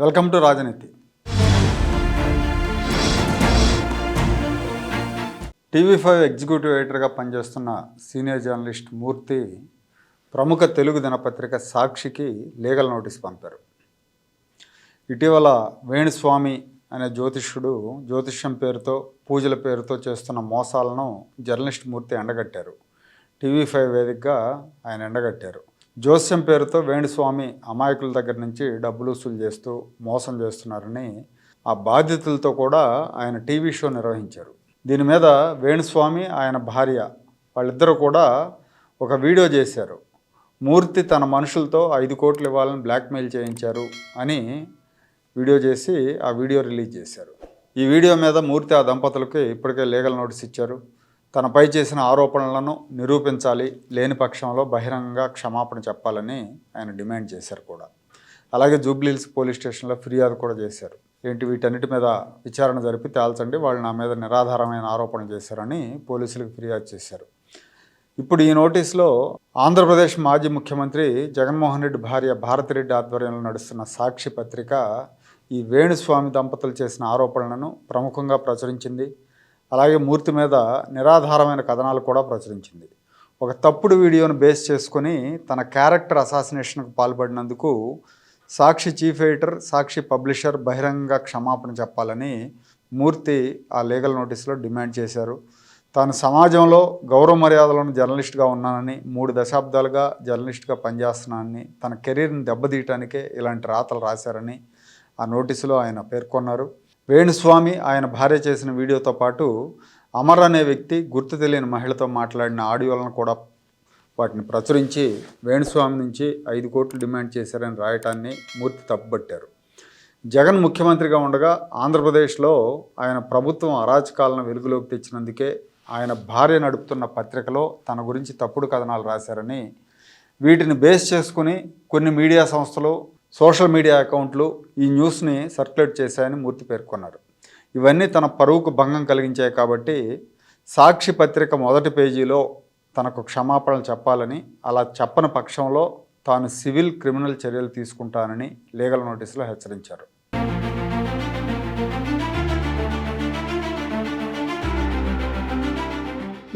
Welcome to Rajaneethi. TV five executive ఎడిటర్గా పనిచేస్తున్న senior journalist మూర్తి ప్రముఖ తెలుగు దినపత్రిక సాక్షికి లీగల్ నోటీస్ పంపారు. ఇటీవల వేణుస్వామి అనే జ్యోతిష్యుడు జ్యోతిష్యం పేరుతో పూజల పేరుతో చేస్తున్న మోసాలను జర్నలిస్ట్ మూర్తి ఎండగట్టారు. టీవీ ఫైవ్ వేదికగా ఆయన ఎండగట్టారు. జోస్యం పేరుతో వేణుస్వామి అమాయకుల దగ్గర నుంచి డబ్బులు వసూలు చేస్తూ మోసం చేస్తున్నారని ఆ బాధ్యతలతో కూడా ఆయన టీవీ షో నిర్వహించారు. దీని మీద వేణుస్వామి ఆయన భార్య వాళ్ళిద్దరూ కూడా ఒక వీడియో చేశారు. మూర్తి తన మనుషులతో ఐదు కోట్లు ఇవ్వాలని బ్లాక్మెయిల్ చేయించారు అని వీడియో చేసి ఆ వీడియో రిలీజ్ చేశారు. ఈ వీడియో మీద మూర్తి ఆ దంపతులకి ఇప్పటికే లీగల్ నోటీస్ ఇచ్చారు. తనపై చేసిన ఆరోపణలను నిరూపించాలి లేని పక్షంలో బహిరంగంగా క్షమాపణ చెప్పాలని ఆయన డిమాండ్ చేశారు కూడా. అలాగే జూబ్లీహిల్స్ పోలీస్ స్టేషన్లో ఫిర్యాదు కూడా చేశారు. ఏంటి వీటన్నిటి మీద విచారణ జరిపి తేల్చండి వాళ్ళు నా మీద నిరాధారమైన ఆరోపణలు చేశారని పోలీసులకు ఫిర్యాదు చేశారు. ఇప్పుడు ఈ నోటీసులో ఆంధ్రప్రదేశ్ మాజీ ముఖ్యమంత్రి జగన్మోహన్ రెడ్డి భార్య భారతిరెడ్డి ఆధ్వర్యంలో నడుస్తున్న సాక్షి పత్రిక ఈ వేణుస్వామి దంపతులు చేసిన ఆరోపణలను ప్రముఖంగా ప్రచురించింది. అలాగే మూర్తి మీద నిరాధారమైన కథనాలు కూడా ప్రచురించింది. ఒక తప్పుడు వీడియోను బేస్ చేసుకొని తన క్యారెక్టర్ అసాసినేషన్కు పాల్పడినందుకు Sakshi chief editor Sakshi publisher బహిరంగ క్షమాపణ చెప్పాలని మూర్తి ఆ లీగల్ నోటీసులో డిమాండ్ చేశారు. తాను సమాజంలో గౌరవ మర్యాదలను జర్నలిస్ట్గా ఉన్నానని మూడు దశాబ్దాలుగా జర్నలిస్ట్గా పనిచేస్తున్నానని తన కెరీర్ని దెబ్బతీయటానికే ఇలాంటి రాతలు రాశారని ఆ నోటీసులో ఆయన పేర్కొన్నారు. వేణుస్వామి ఆయన భార్య చేసిన వీడియోతో పాటు అమర్ అనే వ్యక్తి గుర్తు తెలియని మహిళతో మాట్లాడిన ఆడియోలను కూడా వాటిని ప్రచురించి వేణుస్వామి నుంచి ఐదు కోట్లు డిమాండ్ చేశారని రాయటాన్ని మూర్తి తప్పుబట్టారు. జగన్ ముఖ్యమంత్రిగా ఉండగా ఆంధ్రప్రదేశ్లో ఆయన ప్రభుత్వం అరాచకాలను వెలుగులోకి తెచ్చినందుకే ఆయన భార్య నడుపుతున్న పత్రికలో తన గురించి తప్పుడు కథనాలు రాశారని వీటిని బేస్ చేసుకుని కొన్ని మీడియా సంస్థలు సోషల్ మీడియా అకౌంట్లు ఈ న్యూస్ని సర్క్యులేట్ చేశాయని మూర్తి పేర్కొన్నారు. ఇవన్నీ తన పరువుకు భంగం కలిగించాయి కాబట్టి సాక్షి పత్రిక మొదటి పేజీలో తనకు క్షమాపణలు చెప్పాలని అలా చెప్పని పక్షంలో తాను సివిల్ క్రిమినల్ చర్యలు తీసుకుంటానని లీగల్ నోటీసులో హెచ్చరించారు.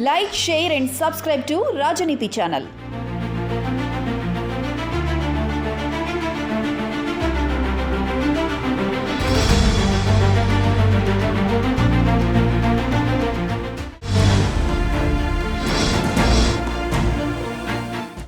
Like share and subscribe to Rajaneethi channel.